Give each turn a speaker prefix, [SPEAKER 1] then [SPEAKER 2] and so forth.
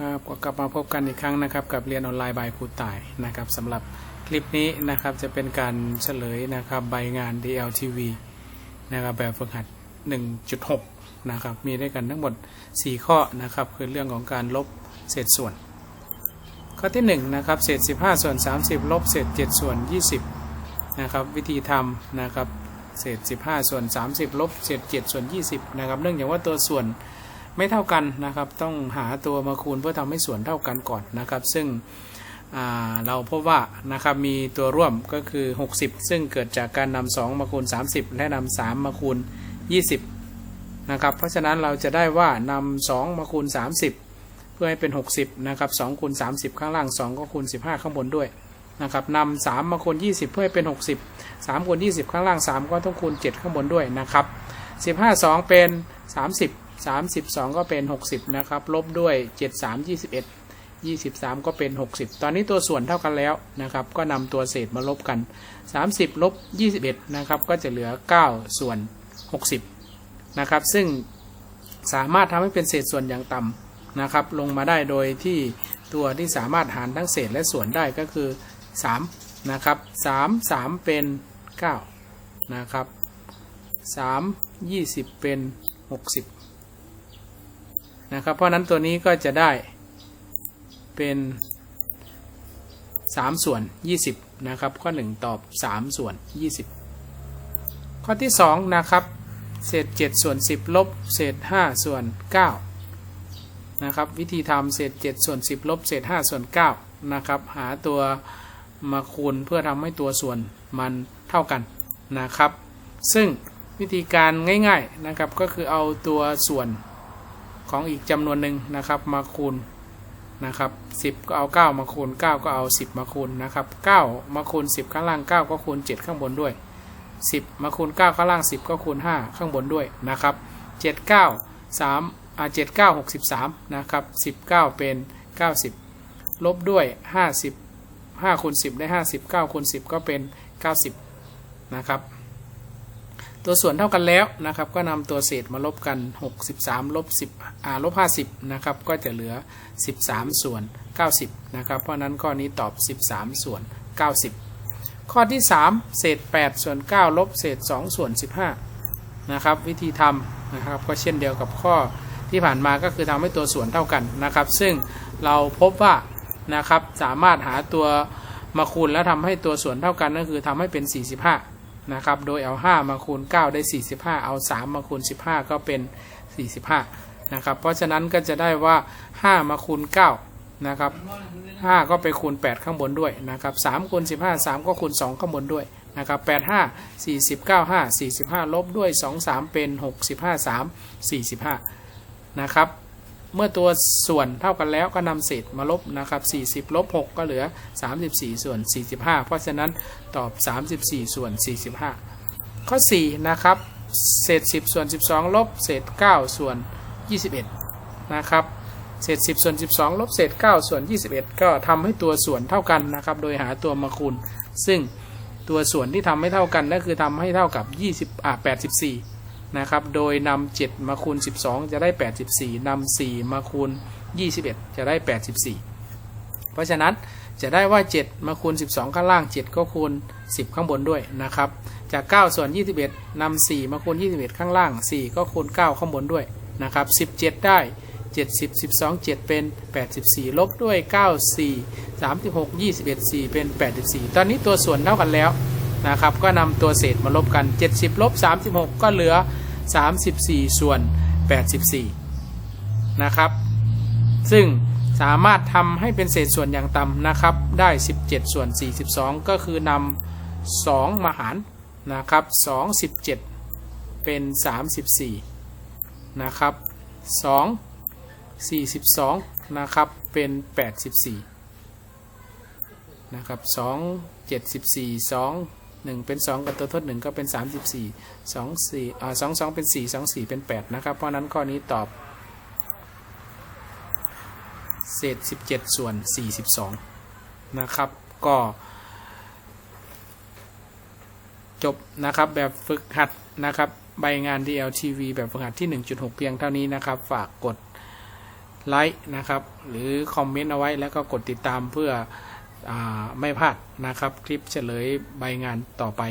[SPEAKER 1] ครับก็กลับมาพบกันอีกครั้งนะครับ กับเรียนออนไลน์บายครูต่ายนะครับสำหรับคลิปนี้นะครับจะเป็นการเฉลยนะครับใบงาน DLTV นะครับแบบฝึกหัด 1.6 นะครับมีด้วยกันทั้งหมด 4 ข้อนะครับคือเรื่องของการลบเศษส่วน ข้อที่1นะครับเศษ 15 ส่วน 30 ลบเศษ 7 ส่วน 20 นะครับวิธีทำนะครับเศษ 15 ส่วน 30 ลบเศษ 7 ส่วน 20 นะครับเนื่องจากว่าตัวส่วน ไม่เท่ากันนะครับ ต้องหาตัวมาคูณเพื่อทำให้ส่วนเท่ากันก่อนนะครับ ซึ่งเราพบว่านะครับมีตัวร่วมก็คือ 60 ซึ่งเกิดจากการนำ2มาคูณ 30 และนำ3มาคูณ 20 นะครับ เพราะฉะนั้นเราจะได้ว่านำ2มาคูณ 30 เพื่อให้เป็น 60 นะครับ2คูณ 30 ข้างล่าง 2 ก็คูณ 15 ข้างบนด้วยนะครับนำ3มาคูณ 20 เพื่อให้เป็น 60 3คูณ20 ข้างล่าง 3 ก็ต้องคูณ 7 ข้างบนด้วยนะครับ 15 2 เป็น 30 32 ก็เป็น 60 นะครับ ลบด้วย 7 3 21 23 ก็เป็น 60 ตอนนี้ตัวส่วนเท่ากันแล้วนะครับ ก็นำตัวเศษมาลบกัน 30 ลบ 21 นะครับ ก็จะเหลือ 9 ส่วน 60 นะครับ ซึ่งสามารถทำให้เป็นเศษส่วนอย่างต่ำนะครับ ลงมาได้โดยที่ตัวที่สามารถหารทั้งเศษและส่วนได้ก็คือ 3 นะครับ 3 3 เป็น 9 นะครับ 3 20 เป็น 60 นะครับ เพราะนั้นตัวนี้ก็จะได้เป็น 3 ส่วน 20 นะครับ ข้อ 1 ตอบ 3 ส่วน 20 ข้อที่ 2 นะครับ เศษ 7 ส่วน 10 ลบ เศษ 5 ส่วน 9 นะครับ วิธีทำเศษ 7 ส่วน 10 ลบ เศษ 5 ส่วน 9 นะครับ หาตัวมาคูณเพื่อทำให้ตัวส่วนมันเท่ากันนะครับ ซึ่งวิธีการง่าย ๆนะครับก็คือเอาตัวส่วน ของอีกจำนวนหนึ่งนะครับมาคูณนะครับ10 ก็เอา 9 มาคูณ 9 ก็เอา 10 มาคูณนะครับ9มาคูณ 10 ข้างล่าง 9 ก็คูณ 7 ข้างบนด้วย 10 มาคูณ 9 ข้างล่าง 10 ก็คูณ 5 ข้างบนด้วยนะครับ7 9 3อ่า7 9 63นะครับ19 เป็น 90 ลบด้วย 50 5คูณ10 ได้ 50 9คูณ10 ก็เป็น 90 นะครับ ตัวส่วนเท่ากันแล้วนะครับ ก็นำตัวเศษมาลบกัน 63ลบ10อ่าลบ50นะครับ ก็จะเหลือ 13 ส่วน 90 นะครับ เพราะนั้นข้อนี้ตอบ 13 ส่วน 90 ข้อที่ 3 เศษ 8 ส่วน 9 ลบเศษ 2 ส่วน 15 นะครับ วิธีทำนะครับ ก็เช่นเดียวกับข้อที่ผ่านมาก็คือทำให้ตัวส่วนเท่ากันนะครับ ซึ่งเราพบว่านะครับสามารถหาตัวมาคูณแล้วทำให้ตัวส่วนเท่ากันก็คือทำให้เป็น 45 นะครับ โดยเอา 5 มาคูณ 9 ได้ 45 เอา 3 มาคูณ 15 ก็เป็น 45 นะครับ เพราะฉะนั้นก็จะได้ว่า 5 มาคูณ 9 นะครับ 5 ก็ไปคูณ 8 ข้างบนด้วยนะครับ3คูณ 15 3 ก็คูณ 2 ข้างบนด้วยนะครับ 8 5 49 5 45 ลบด้วย 2 3 เป็น 65 3 45 นะครับ เมื่อตัวส่วนเท่ากันแล้วก็นำเศษมาลบนะครับ40ลบ6ก็เหลือ 34 ส่วน 45 เพราะฉะนั้นตอบ 34 ส่วน 45 ข้อ 4 นะครับ เศษ 10 ส่วน 12 ลบ เศษ 9 ส่วน 21 นะครับ เศษ 10 ส่วน 12 ลบ เศษ 9 ส่วน 21 ก็ทำให้ตัวส่วนเท่ากันนะครับ โดยหาตัวมาคูณ ซึ่งตัวส่วนที่ทำให้เท่ากันก็คือทำให้เท่ากับ20อ่า84 นะครับ โดยนำ7มาคูณ 12 จะได้ 84นำ4มาคูณ 21 จะได้ 84 เพราะฉะนั้นจะได้ว่า 7 มาคูณ 12 ข้างล่าง 7 ก็คูณ 10 ข้างบนด้วยนะครับ จาก 9 ส่วน 21นำ4มาคูณ 21 ข้างล่าง 4 ก็คูณ 9 ข้างบนด้วยนะครับ 17 ได้ 70 12 7 เป็น 84 ลบด้วย 9 4 36 21 4 เป็น 84 ตอนนี้ตัวส่วนเท่ากันแล้ว นะครับ ก็นำตัวเศษมาลบกัน 70ลบ36 ก็เหลือ 34 ส่วน 84 นะครับ ซึ่งสามารถทำให้เป็นเศษส่วนอย่างต่ำนะครับ ได้ 17 ส่วน 42 ก็คือนำ2มาหารนะครับ2 17 เป็น 34 นะครับ 2 42 นะครับ เป็น 84 นะครับ 2 74 2 1 เป็น 2 กับตัวทด 1 ก็เป็น 34 2 4อ่า2 2 เป็น 4 2 4 เป็น 8 นะครับ เพราะนั้นข้อนี้ตอบ เศษ 17 ส่วน 42 นะครับ ก็ จบนะครับแบบฝึกหัดนะครับ ใบงาน DLTV แบบฝึกหัดที่ 1.6 เพียงเท่านี้นะครับ ฝากกดไลค์นะครับ หรือคอมเมนต์เอาไว้แล้วก็กดติดตามเพื่อ ไม่พลาดนะครับ คลิปเฉลยใบงานต่อไป